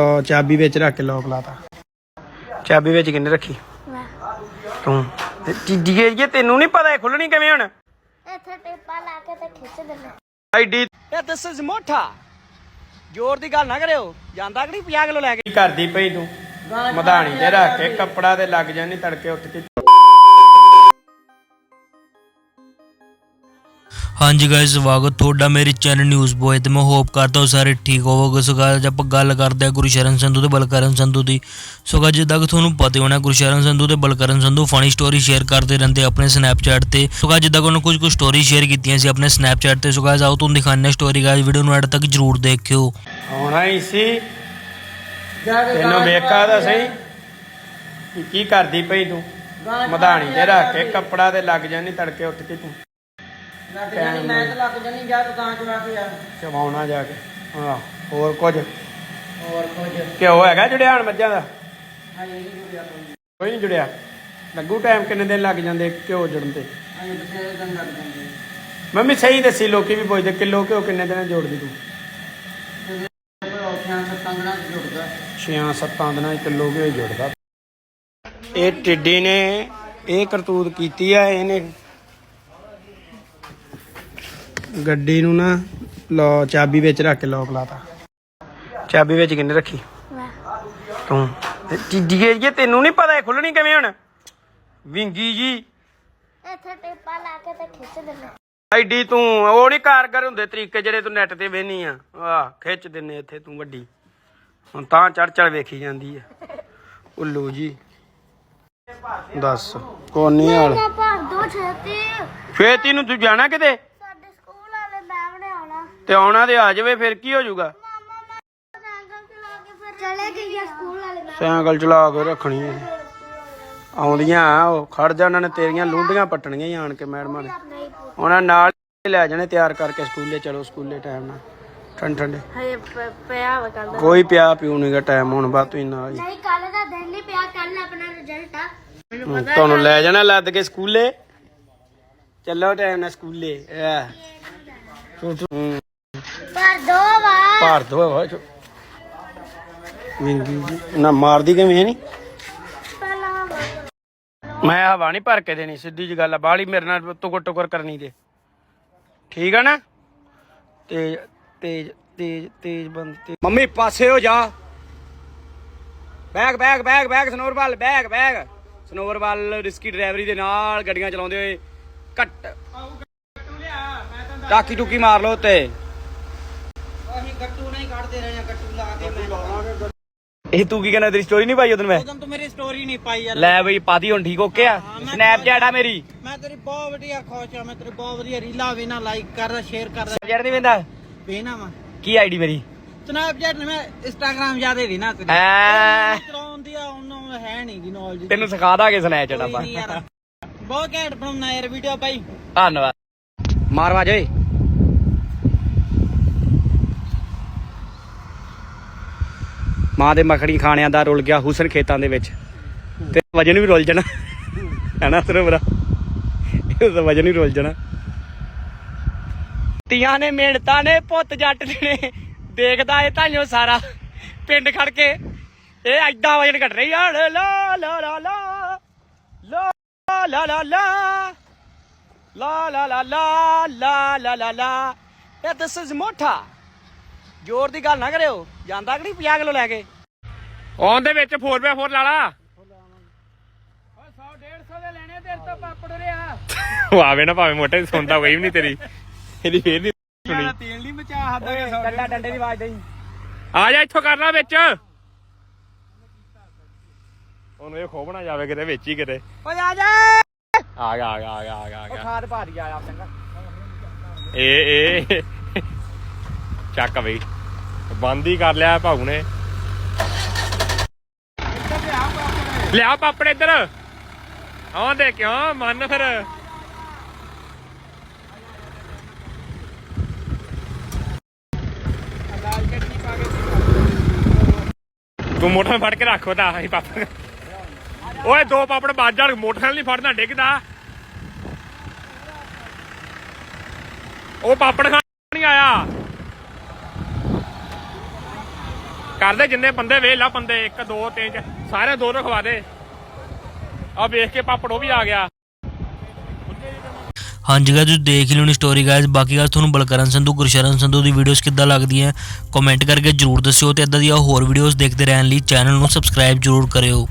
ਉਹ ਚਾਬੀ ਵਿੱਚ ਰੱਖ ਕੇ ਲੋਕ ਲਾਤਾ। ਚਾਬੀ ਵਿੱਚ ਕਿੰਨੇ ਰੱਖੀ? ਮੈਂ। ਤੂੰ। ਚੀਡੀਏ ਜੇ ਤੈਨੂੰ ਨਹੀਂ ਪਤਾ ਇਹ ਖੁੱਲਣੀ ਕਿਵੇਂ ਹੁਣ? ਇੱਥੇ ਟੇਪਾ ਲਾ ਕੇ ਤੇ ਖਿੱਚ ਦਿੰਦੇ। ਆਈਡੀ ਇਹ ਦਿਸ ਇਜ਼ ਮੋਠਾ। ਜ਼ੋਰ ਦੀ ਗੱਲ ਨਾ ਕਰਿਓ। ਜਾਂਦਾ ਕਿ ਨਹੀਂ? 50 ਕਿਲੋ ਲੈ ਕੇ। ਕੀ ਕਰਦੀ ਪਈ ਤੂੰ? ਮਧਾਣੀ ਤੇ ਰੱਖ ਕੇ ਕੱਪੜਾ ਤੇ ਲੱਗ ਜਾਣੀ ਤੜਕੇ ਉੱਠ ਕੇ। ਹਾਂਜੀ ਗਾਇਸ ਸਵਾਗਤ ਤੁਹਾਡਾ ਮੇਰੇ ਚੈਨਲ ਨਿਊਜ਼ ਬੋਏ ਤੇ। ਮੈਂ ਹੋਪ ਕਰਦਾ ਹਾਂ ਸਾਰੇ ਠੀਕ ਹੋਵੋਗੇ। ਸੋ ਅੱਜ ਆਪਾਂ ਗੱਲ ਕਰਦੇ ਹਾਂ ਗੁਰਸ਼ਰਨ ਸੰਧੂ ਤੇ ਬਲਕਰਨ ਸੰਧੂ ਦੀ। ਸੋ guys, ਜਿੱਦਾਂ ਕਿ ਤੁਹਾਨੂੰ ਪਤਾ ਹੀ ਹੋਣਾ ਗੁਰਸ਼ਰਨ ਸੰਧੂ ਤੇ Balkaran Sandhu funny story share ਕਰਦੇ ਰਹਿੰਦੇ ਆਪਣੇ ਸਨੈਪਚੈਟ ਤੇ। ਸੋ guys, ਜਿੱਦਾਂ ਕਿ ਉਹਨਾਂ ਕੁਝ ਕੁ ਸਟੋਰੀ ਸ਼ੇਅਰ ਕੀਤੀਆਂ ਸੀ ਆਪਣੇ ਸਨੈਪਚੈਟ ਤੇ। ਸੋ guys, ਆਓ ਤੁਹਾਨੂੰ ਦਿਖਾਉਂਦੇ ਹਾਂ ਸਟੋਰੀ ਗਾਇਸ ਵੀਡੀਓ ਨੂੰ ਐਡ ਤੱਕ ਜਰੂਰ ਦੇਖਿਓ। ਆਉਣਾ ਹੀ ਸੀ। ਤੈਨੂੰ ਵੇਖਾ ਤਾਂ ਸਹੀ। ਕਿ ਕੀ ਕਰਦੀ ਪਈ ਤੂੰ? ਮਧਾਣੀ ਤੇ ਰੱਖ ਕੇ ਕੱਪੜਾ ਤੇ ਲੱਗ ਜਾਣੀ ਤੜਕੇ ਉੱਠ ਕੇ ਤੂੰ। ਟਾਈਮ ਮੈਂ ਤਾਂ ਲੱਗ ਜਾਨੀ ਜਾ ਦੁਕਾਨ ਚ ਬੈਠ ਜਾ ਚਵਾਉਣਾ ਜਾ ਕੇ। ਹਾਂ ਹੋਰ ਕੁਝ? ਹੋਰ ਕੁਝ। ਘਿਓ ਹੈਗਾ ਜੁੜਿਆਣ ਮੱਝਾਂ ਦਾ? ਹਾਂ ਇਹ ਨਹੀਂ ਜੁੜਿਆ ਕੋਈ। ਕੋਈ ਨਹੀਂ ਜੁੜਿਆ। ਲੱਗੂ ਟਾਈਮ ਕਿੰਨੇ ਦਿਨ ਲੱਗ ਜਾਂਦੇ ਘਿਓ ਜੁੜਨ ਤੇ? ਅਸੀਂ ਬਥੇਰੇ ਦਿਨ ਲੱਗ ਜਾਂਦੇ। ਮੰਮੀ ਸਹੀ ਦੱਸੀ ਲੋਕੀ ਵੀ ਪੁੱਛਦੇ ਕਿਲੋ ਘਿਓ ਕਿੰਨੇ ਦਿਨਾਂ ਜੋੜਦੀ ਤੂੰ? ਕੋਈ ਔਖਿਆਂ ਸੇ ਤੰਗਣਾ ਜੁੜਦਾ। 6-7 ਦਿਨਾਂ 'ਚ ਕਿਲੋ ਘਿਓ ਜੁੜਦਾ। ਇਹ ਟਿੱਡੀ ਨੇ ਇਹ ਕਰਤੂਤ ਕੀਤੀ ਆ ਇਹਨੇ ਗੱਡੀ ਨੂੰ ਨਾ ਲੋ ਚਾਬੀ ਵਿੱਚ ਰੱਖ ਕੇ ਲੋਕ ਲਾਤਾ। ਚਾਬੀ ਵਿੱਚ ਕਿੰਨੇ ਰੱਖੀ? ਤੂੰ ਟਿੱਡੀਏ ਜੇ ਤੈਨੂੰ ਨਹੀਂ ਪਤਾ ਇਹ ਖੁੱਲਣੀ ਕਿਵੇਂ ਹੁਣ? ਵਿੰਗੀ ਜੀ। ਇੱਥੇ ਟੇਪਾ ਲਾ ਕੇ ਤੇ ਖਿੱਚ ਦਿੰਦੇ। ਆਈਡੀ ਤੂੰ ਉਹ ਨਹੀਂ ਕਾਰਗਰ ਹੁੰਦੇ ਤਰੀਕੇ ਜਿਹੜੇ ਤੂੰ ਨੈਟ ਤੇ ਵੇਹਨੀ ਆ। ਆਹ ਖਿੱਚ ਦਿੰਨੇ ਇੱਥੇ ਤੂੰ ਵੱਡੀ। ਹੁਣ ਤਾਂ ਚੜ ਚੜ ਵੇਖੀ ਜਾਂਦੀ ਆ। ਉੱਲੂ ਜੀ। ਦੱਸ ਕੋਨੀ ਮੈਂ ਭਰ ਦੋ ਛੇਤੀ। ਫੇਤੀ ਨੂੰ ਤੂੰ ਜਾਣਾ ਕਿਤੇ ਸਾਡੇ ਸਕੂਲ ਵਾਲੇ ਮੈਮ ਨੇ ਆਉਣਾ ਤੇ ਆਉਣਾ ਤੇ ਆ ਜਾਵੇ ਫਿਰ ਕੀ ਹੋ ਜਾਊਗਾ? ਸਾਈਕਲ ਚਲਾ ਕੇ ਫਿਰ ਚਲੇ ਗਈ ਆ ਸਕੂਲ ਵਾਲੇ ਮੈਮ ਸਾਈਕਲ ਚਲਾ ਕੇ ਰੱਖਣੀ ਐ ਆਉਂਦੀਆਂ ਉਹ ਖੜ ਜਾ ਉਹਨਾਂ ਨੇ ਤੇਰੀਆਂ ਲੁੰਡੀਆਂ ਪੱਟਣੀਆਂ ਹੀ ਆਣ ਕੇ ਮੈਡਮਾਂ ਨੇ। ਉਹਨਾਂ ਨਾਲ ਹੀ ਲੈ ਜਾਣੇ ਤਿਆਰ ਕਰਕੇ ਸਕੂਲੇ ਚਲੋ ਸਕੂਲੇ ਟਾਈਮ ਨਾਲ। ਠੰਡ ਠੰਡੇ। ਹਏ ਪਿਆ ਵਾ ਕੱਲ ਕੋਈ ਪਿਆ ਪਿਉ ਨਹੀਂਗਾ ਟਾਈਮ ਹੁਣ ਬਾਅਦ ਤੁਸੀਂ ਨਾਲ ਹੀ। ਨਹੀਂ ਕੱਲ ਦਾ ਦਿਨ ਨਹੀਂ ਪਿਆ ਕੱਲ ਆਪਣਾ ਰਿਜ਼ਲਟ ਆ। ਹੂੰ, ਤੁਹਾਨੂੰ ਲੈ ਜਾਣਾ ਲੱਦ ਕੇ ਸਕੂਲੇ? ਚੱਲੋ ਟਾਈਮ ਨਾਲ ਸਕੂਲੇ ਐ। ਪਰ ਦੋ ਵਾਰ। ਭਾਰ ਦੋ ਚੋ ਵਿੰਗੀ ਜੀ ਨਾ ਮਾਰਦੀ ਕਿਵੇਂ ਨਹੀਂ ਪਹਿਲਾਂ ਮੈਂ ਹਵਾ ਨਹੀਂ ਭਰ ਕੇ ਦੇਣੀ ਸਿੱਧੀ ਜੀ ਗੱਲ ਆ ਬਾਹਲੀ ਮੇਰੇ ਨਾਲ ਟੁਕਰ ਟੁਕਰ ਕਰਨੀ ਦੇ ਠੀਕ ਆ ਨਾ? ਤੇਜ ਤੇਜ ਤੇਜ ਤੇਜ ਬੰਦ ਤੇ ਮੰਮੀ ਪਾਸੇ ਹੋ ਜਾ। Bag bag bag bag Sanorwal bag bag. Sanorwal risky ਡਰਾਈਵਰੀ ਦੇ ਨਾਲ ਗੱਡੀਆਂ ਚਲਾਉਂਦੇ ਹੋਏ ਕੱਟ ਟਾਕੀ ਟੁਕੀ ਮਾਰ ਲੋ ਤੇ ਅਸੀਂ ਗੱਟੂ ਨਹੀਂ ਕੱਢਦੇ ਰਹੇ ਆ ਗੱਟੂ ਲਾ ਕੇ ਮੈਂ ਇਹ ਤੂੰ ਕੀ ਕਹਿੰਦਾ ਤੇਰੀ ਸਟੋਰੀ ਨਹੀਂ ਪਾਈ ਉਦੋਂ ਮੈਂ? ਉਦੋਂ ਤੂੰ ਮੇਰੀ ਸਟੋਰੀ ਨਹੀਂ ਪਾਈ ਯਾਰ। ਲੈ ਬਈ ਪਾਦੀ ਹੁਣ ਠੀਕ ਓਕੇ ਆ? ਸਨੈਪਚੈਟ ਆ ਮੇਰੀ। ਮੈਂ ਤੇਰੀ ਬਹੁਤ ਵਧੀਆ ਖੁਸ਼ ਆ ਮੈਂ ਤੇਰੀ ਬਹੁਤ ਵਧੀਆ ਰੀਲਾਂ ਵੀ ਨਾ ਲਾਈਕ ਕਰਦਾ ਸ਼ੇਅਰ ਕਰਦਾ ਸਨੈਪਚੈਟ ਨਹੀਂ ਵੇਂਦਾ? ਵੇਨਾ ਵਾ। ਕੀ ਆਈਡੀ ਮੇਰੀ? ਸਨੈਪਚੈਟ ਨੇ ਮੈਂ ਇੰਸਟਾਗ੍ਰਾਮ ਜ਼ਿਆਦਾ ਦੀ ਨਾ ਤੇਰੀ। ਐ। ਆ ਉਹਨਾਂ ਹੈ ਨਹੀਂ ਦੀ ਨੌਲੇਜ ਤੈਨੂੰ ਸਿਖਾ ਦਾਂਗੇ ਸਨੈਪਚੈਟ ਆਪਾਂ। ਬਹੁਤ ਘੈਂਟ ਬਣਾਉਣਾ ਯਾਰ ਵੀਡੀਓ ਭਾਈ ਧੰਨਵਾਦ। ਮਾਰ ਵਾਜ ਮਾਂ ਦੇ ਮੱਖਣੀ ਖਾਣਿਆਂ ਦਾ ਰੁਲ ਗਿਆ ਹੁਸਨ ਖੇਤਾਂ ਦੇ ਵਿੱਚ। ਤੇ ਵਜਨ ਵੀ ਰੁਲ ਜਾਣਾ। ਹੈਨਾ ਸਰਵਰਾ ਇਹਦਾ ਵਜਨ ਵੀ ਰੁਲ ਜਾਣਾ। ਤੀਆਂ ਨੇ ਮਿਹਨਤਾਂ ਨੇ, ਪੁੱਤ ਜੱਟ ਨੇ। ਦੇਖਦਾ ਇਹ ਤਾਈਓ ਸਾਰਾ ਪਿੰਡ ਖੜ ਕੇ। ਇਹ ਐਡਾ ਵਜਨ ਘਟ ਰਹੀ ਆ ਲਾ ਲਾ ਲਾ ਲਾ ਲਾ। ਲਾ ਲਾ ਲਾ ਲਾ। ਲਾ ਲਾ ਲਾ ਲਾ ਲਾ ਲਾ ਲਾ। ਲਾ ਇਹ ਦਿਸ ਇਜ਼ ਜ਼ੋਰ ਦੀ ਗੱਲ ਨਾ ਕਰਿਓ। ਜਾਂਦਾ ਕਿ ਨਹੀਂ 50 ਕਿਲੋ ਲੈ ਕੇ? ਆਉਣ ਦੇ ਵਿੱਚ 4x4 ਲਾ ਲਾ 100 150 ਦੇ ਲੈਣੇ ਤੇਰੇ ਤੋਂ ਪਾਪੜ ਰਿਆ। ਆਵੇ ਨਾ ਭਾਵੇਂ ਮੋਟੇ ਸੁਣਦਾ ਕੋਈ ਵੀ ਨਹੀਂ ਤੇਰੀ। ਇਹਦੀ ਫੇਰ ਨਹੀਂ ਸੁਣੀ। ਤੇਲ ਨਹੀਂ ਮਚਾ ਹੱਦਾ ਡੰਡਾ ਡੰਡੇ ਦੀ ਆਵਾਜ਼ ਦੇਈ। ਆ ਜਾ ਇੱਥੋਂ ਕਰਨਾ ਵਿੱਚ। ਉਹਨੂੰ ਇਹ ਖੋਬਣਾ ਜਾਵੇ ਕਿਤੇ ਵਿੱਚ ਹੀ ਕਿਤੇ। ਓਏ ਆ ਜਾ। ਆ ਗਿਆ ਆ ਗਿਆ ਆ ਗਿਆ ਆ ਗਿਆ ਆ ਗਿਆ। ਖਾਦ ਭਾਰੀ ਆਇਆ ਚੰਗਾ। ਏ ਏ ਚੱਕ ਬਈ। ਬੰਦ ਹੀ ਕਰ ਲਿਆ ਭਾਊ ਨੇ। ਲਿਆ ਪਾਪੜ ਇੱਧਰ। ਆਉਂ ਦੇ ਕਿਉਂ ਮੰਨ ਫਿਰ। ਤੂੰ ਮੋਟਰ ਫੜ ਕੇ ਰੱਖੋ ਤਾਂ ਅਸੀਂ ਪਾਪੜ। ਓਏ, ਦੋ ਪਾਪੜ ਵੱਜ ਜਾਣ ਮੋਟਰਸਾਈਕਲ ਨਹੀਂ ਫੜਨਾ, ਡਿੱਗਦਾ। ਉਹ ਪਾਪੜ ਖਾਣ ਨਹੀਂ ਆਇਆ। ਕਰਦੇ ਜਿੰਨੇ ਬੰਦੇ ਵੇਖ ਬੰਦੇ 1 2 3 ਸਾਰੇ ਦੋ ਰਖਵਾ ਦੇ। ਆ ਵੇਖ ਕੇ ਪਾਪੜ ਉਹ ਵੀ ਆ ਗਿਆ। ਹਾਂਜੀ ਗਾਇਸ ਤੁਸੀਂ ਦੇਖ ਲਿਓ ਲਿਓਣੀ ਸਟੋਰੀ ਗਾਇਸ ਬਾਕੀ ਗੱਲ ਤੁਹਾਨੂੰ ਬਲਕਰਨ ਸੰਧੂ, ਗੁਰਸ਼ਰਨ ਸੰਧੂ ਦੀ ਵੀਡੀਓਜ਼ ਕਿੱਦਾਂ ਲੱਗਦੀਆਂ ਕਮੈਂਟ ਕਰਕੇ ਜਰੂਰ ਦੱਸਿਓ ਤੇ ਇਦਾਂ ਦੀਆਂ ਹੋਰ ਵੀਡੀਓਜ਼ ਦੇਖਦੇ ਰਹਿਣ ਲਈ ਚੈਨਲ ਨੂੰ ਸਬਸਕ੍ਰਾਈਬ ਜਰੂਰ ਕਰਿਓ।